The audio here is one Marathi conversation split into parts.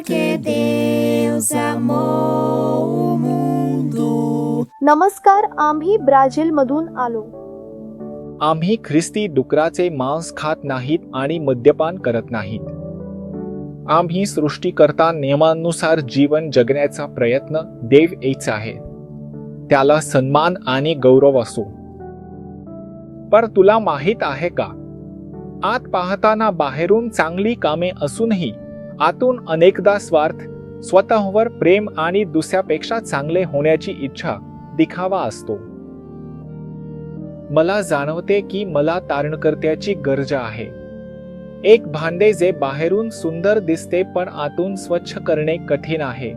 Porque Deus amou o mundo. नमस्कार आम्ही ब्राझील मधून आलो. आम्ही ख्रिस्ती डुकराचे मांस खात नाहीत आणि मद्यपान करत नाहीत. आम्ही सृष्टीकर्ता नियमानुसार जीवन जगण्याचा प्रयत्न देव येच आहे. त्याला सन्मान आणि गौरव असो. पर तुला माहीत आहे का? आत पाहताना बाहेरून चांगली कामे असूनही आतून अनेकदा स्वार्थ स्वतःवर प्रेम आणि दुसऱ्यापेक्षा चांगले होण्याची इच्छा दिखावा असतो. मला जाणवते की मला तारणकर्त्याची गरज आहे. एक भांडे जे बाहेरून सुंदर दिसते पण आतून स्वच्छ करणे कठीण आहे.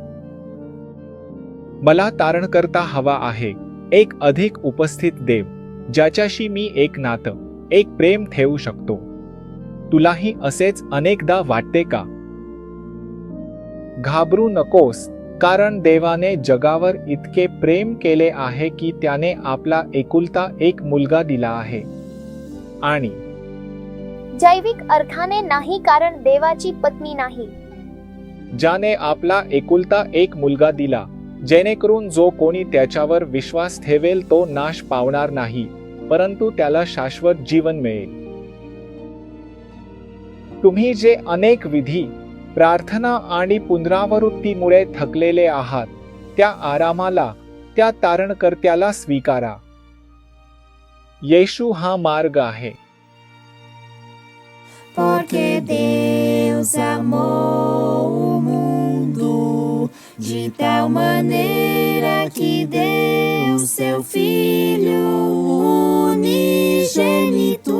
मला तारणकर्ता हवा आहे. एक अधिक उपस्थित देव ज्याच्याशी मी एक नातं एक प्रेम ठेवू शकतो. तुलाही असेच अनेकदा वाटते का? घाबरू नकोस कारण देवाने जगावर इतके प्रेम केले आहे की त्याने आपला एकुलता एक मुलगा दिला आहे. आणि जैविक अर्थाने नाही कारण देवाची पत्नी नाही. ज्याने आपला एकुलता एक मुलगा दिला जेणेकरून जो कोणी त्याच्यावर विश्वास ठेवेल तो नाश पावणार नाही परंतु त्याला शाश्वत जीवन मिळेल. तुम्ही जे अनेक विधी प्रार्थना आणि पुनरावृत्तीमुळे थकलेले आहात त्या आरामाला त्या तारणकर्त्याला स्वीकारा येशू हा मार्ग आहे Porque Deus amou o mundo de tal maneira que deu seu Filho unigênito,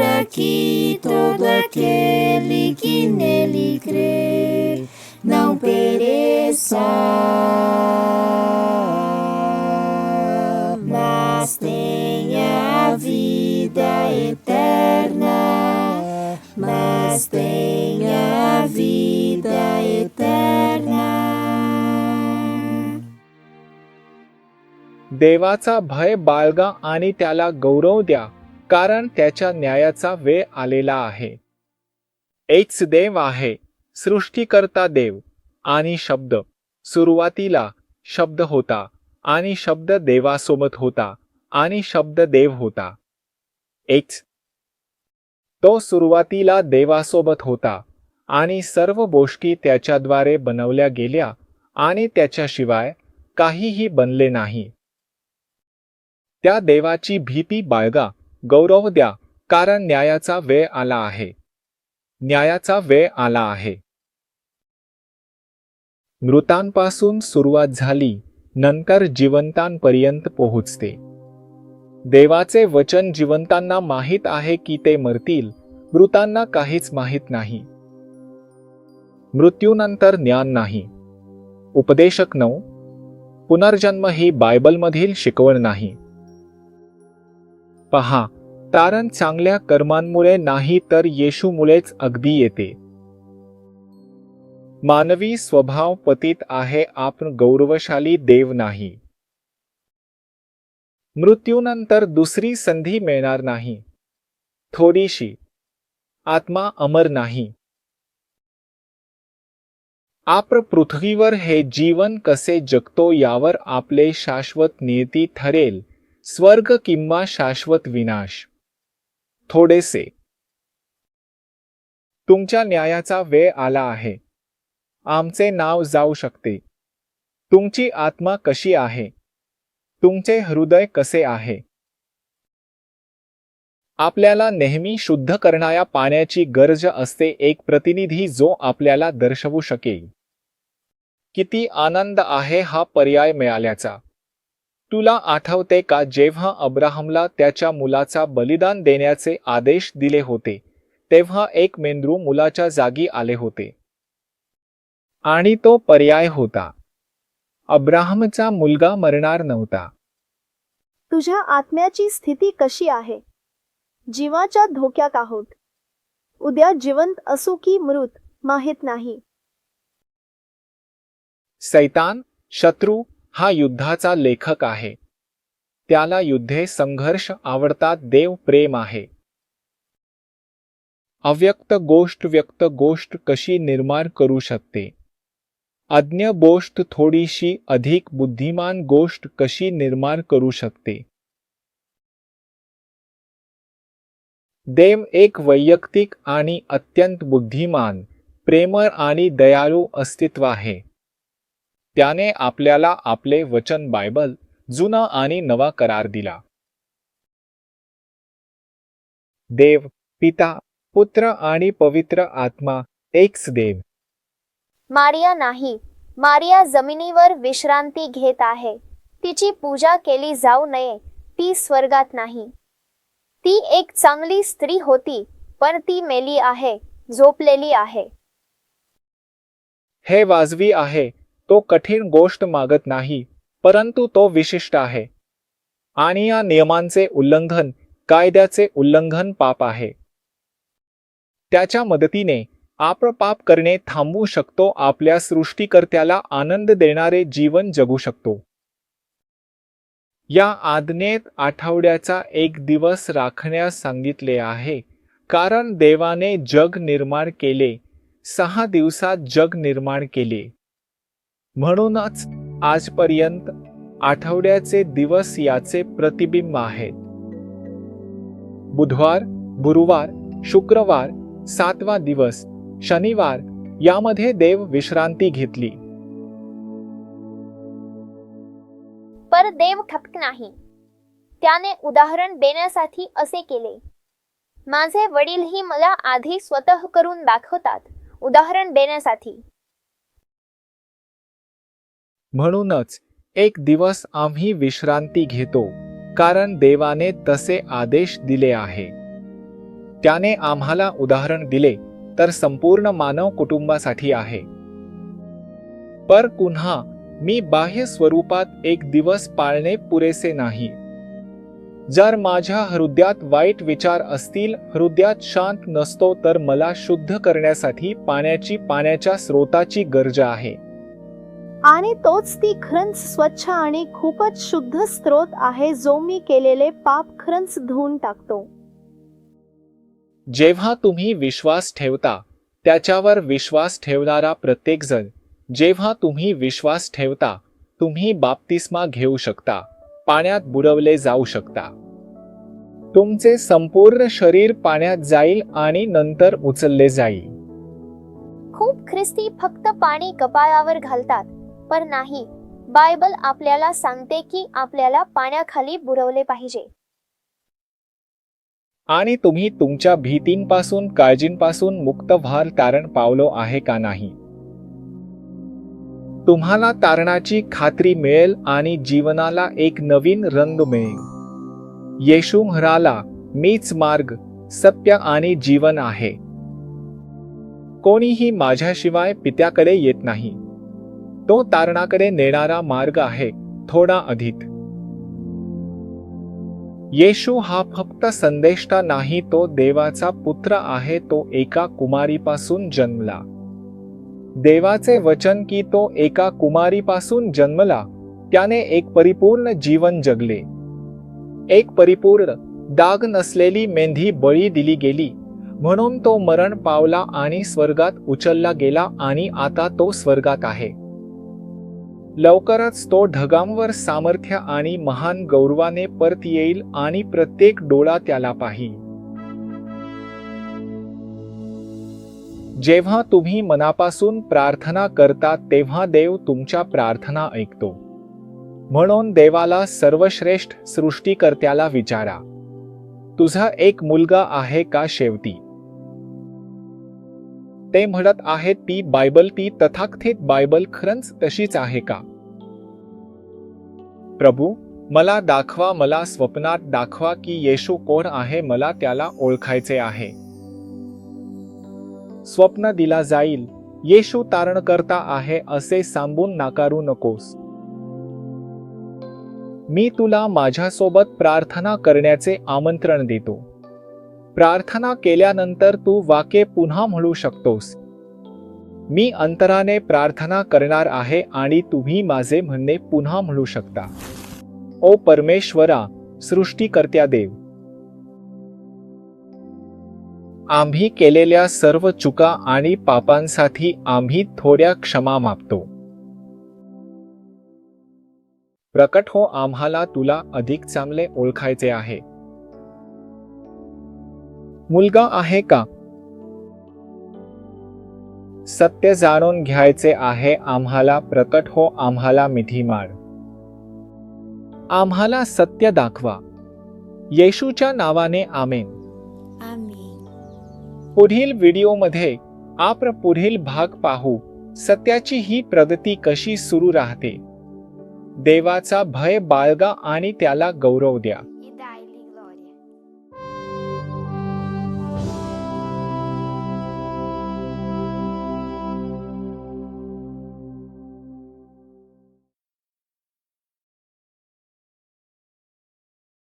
para que todo aquele que nele crê não pereça, mas tenha a vida eterna, mas tenha a vida eterna. देवाचा भय बाळगा आणि त्याला गौरव द्या कारण त्याच्या न्यायाचा वेळ आलेला आहे. एकच देव आहे सृष्टीकर्ता देव आणि शब्द. सुरुवातीला शब्द होता आणि शब्द देवासोबत होता आणि शब्द देव होता. एकच तो सुरुवातीला देवासोबत होता आणि सर्व गोष्टी त्याच्याद्वारे बनवल्या गेल्या आणि त्याच्याशिवाय काहीही बनले नाही. त्या देवाची भीती बाळगा. गौरव द्या कारण न्यायाचा वेळ आला आहे. न्यायाचा वेळ आला आहे. मृतांपासून सुरुवात झाली नंतर जिवंतांपर्यंत पोहोचते. देवाचे वचन जिवंतांना माहीत आहे की ते मरतील मृतांना काहीच माहीत नाही. मृत्यूनंतर ज्ञान नाही. उपदेशक नऊ. पुनर्जन्म ही बायबलमधील शिकवण नाही. पहा तारण चांगल्या कर्मांमुळे नाही तर येशूमुळेच अगदी येते. मानवी स्वभाव पतित आहे आपण गौरवशाली देव नाही. मृत्यूनंतर दुसरी संधी मिळणार नाही. थोडीशी. आत्मा अमर नाही. आप्र पृथ्वीवर हे जीवन कसे जगतो यावर आपले शाश्वत नियती ठरेल. स्वर्ग किंवा शाश्वत विनाश. थोडेसे. तुमच्या न्यायाचा वेळ आला आहे. आमचे नाव जाऊ शकते. तुमची आत्मा कशी आहे? तुमचे हृदय कसे आहे? आपल्याला नेहमी शुद्ध करणाऱ्या पाण्याची गरज असते एक प्रतिनिधी जो आपल्याला दर्शवू शकेल. किती आनंद आहे हा पर्याय मिळाल्याचा. तुला आठवते का जेव्हा अब्राहमला त्याच्या मुलाचा बलिदान देण्याचे आदेश दिले होते तेव्हा एक मेंद्रू मुलाच्या जागी आले होते. आणि तो पर्याय होता. अब्राहमचा मुलगा मरणार नव्हता. तुझ्या आत्म्याची स्थिती कशी आहे? जीवाच्या धोक्यात आहोत. उद्या जिवंत असू की मृत माहीत नाही. सैतान शत्रू हा युद्धाचा लेखक आहे. त्याला युद्धे संघर्ष आवडतात देव प्रेम आहे. अव्यक्त गोष्ट व्यक्त गोष्ट कशी निर्माण करू शकते? अज्ञ गोष्ट थोडीशी अधिक बुद्धिमान गोष्ट कशी निर्माण करू शकते? देव एक वैयक्तिक आणि अत्यंत बुद्धिमान प्रेमळ आणि दयाळू अस्तित्व आहे. त्याने आपल्याला आपले वचन बायबल जुना आणि नवा करार दिला. देव पिता पुत्र आणि पवित्र आत्मा एकच देव. मारिया नाही. मारिया जमिनीवर विश्रांती घेत आहे. तिची पूजा केली जाऊ नये. ती स्वर्गात नाही. ती एक चांगली स्त्री होती पण ती मेली आहे झोपलेली आहे. हे वाजवी आहे. तो कठीण गोष्ट मागत नाही परंतु तो विशिष्ट आहे. आणि या नियमांचे उल्लंघन कायद्याचे उल्लंघन पाप आहे. त्याच्या मदतीने आपण पाप करणे थांबवू शकतो आपल्या सृष्टीकर्त्याला आनंद देणारे जीवन जगू शकतो. या आज्ञेत आठवड्याचा एक दिवस राखण्यास सांगितले आहे कारण देवाने जग निर्माण केले सहा दिवसात जग निर्माण केले. म्हणूनच आजपर्यंत आठवड्याचे दिवस याचे प्रतिबिंब आहेत. बुधवार गुरुवार शुक्रवार सातवा दिवस शनिवार यामध्ये देव विश्रांती घेतली. पर देव ठपक नाही. त्याने उदाहरण देण्यासाठी असे केले. माझे वडीलही मला आधी स्वतः करून दाखवतात उदाहरण देण्यासाठी. म्हणूनच एक दिवस आम्ही विश्रांती घेतो कारण देवाने तसे आदेश दिले आहे. त्याने आम्हाला उदाहरण दिले तर संपूर्ण मानव कुटुंबासाठी आहे. पर पुन्हा मी बाह्य स्वरूपात एक दिवस पाळणे पुरेसे नाही. जर माझ्या हृदयात वाईट विचार असतील हृदयात शांत नसतो तर मला शुद्ध करण्यासाठी पाण्याची पाण्याच्या स्रोताची गरज आहे. आणि तोच ती खरंच स्वच्छ आणि खूपच शुद्ध स्रोत आहे जो मी केलेले पाप खरंच धुवून टाकतो. जेव्हा तुम्ही विश्वास ठेवता त्याच्यावर विश्वास ठेवणारा प्रत्येकजण जेव्हा तुम्ही विश्वास ठेवता तुम्ही बाप्तिस्मा घेऊ शकता पाण्यात बुडवले जाऊ शकता. तुमचे संपूर्ण शरीर पाण्यात जाईल आणि नंतर उचलले जाईल. खूप ख्रिस्ती फक्त पाणी कपाळावर घालतात वापर नाही. बायबल आपल्याला सांगते की आपल्याला पाण्याखाली बुडवले पाहिजे. आणि तुम्ही तुमच्या भीतींपासून काळजींपासून मुक्त व्हाल तारण पावलो आहे का नाही? तुम्हाला तारणाची खात्री मिळेल आणि जीवनाला एक नवीन रंग मिळेल. येशू म्हणाला मीच मार्ग सत्य आणि जीवन आहे. कोणीही माझ्याशिवाय पित्याकडे येत नाही. तो तारणाकडे नेणारा मार्ग आहे थोडा अधिक. येशू हा फक्त संदेष्टा नाही तो देवाचा पुत्र आहे तो एका कुमारीपासून जन्मला. देवाचे वचन की तो एका कुमारीपासून जन्मला त्याने एक परिपूर्ण जीवन जगले. एक परिपूर्ण दाग नसलेली मेंढी बळी दिली गेली म्हणून तो मरण पावला आणि स्वर्गात उचलला गेला आणि आता तो स्वर्गात आहे. लवकरच तो ढगांवर सामर्थ्य आणि महान गौरवाने परत येईल आणि प्रत्येक डोळा त्याला पाही जेव्हा तुम्ही मनापासून प्रार्थना करता तेव्हा देव तुमच्या प्रार्थना ऐकतो. म्हणून देवाला सर्वश्रेष्ठ सृष्टीकर्त्याला विचारा. तुझा एक मुलगा आहे का शेवटी? ते म्हणत आहेत ती बायबल ती तथाकथित बायबल खरंच तशीच आहे का? प्रभू मला दाखवा मला स्वप्नात दाखवा की येशू कोण आहे मला त्याला ओळखायचे आहे. स्वप्न दिला जाईल. येशू तारणकर्ता आहे असे सांगून नाकारू नकोस. मी तुला माझ्यासोबत प्रार्थना करण्याचे आमंत्रण देतो. प्रार्थना केल्यानंतर तू वाक्य पुन्हा म्हणू शकतोस. मी अंतराने प्रार्थना करणार आहे आणि तुम्ही माझे म्हणणे पुन्हा म्हणू शकता. ओ परमेश्वरा सृष्टीकर्त्या देव! आम्ही केलेल्या सर्व चुका आणि पापांसाठी आम्ही थोड्या क्षमा मागतो. प्रकट हो आम्हाला तुला अधिक चांगले ओळखायचे आहे. मुलगा आहे का? सत्य जाणून घ्यायचे आहे आम्हाला प्रकट हो आम्हाला मिठी मार आम्हाला सत्य दाखवा. येशूच्या नावाने आमेन. आमेन. पुढील व्हिडिओमध्ये आपण पुढील भाग पाहू सत्याची ही प्रगती कशी सुरू राहते. देवाचा भय बाळगा आणि त्याला गौरव द्या.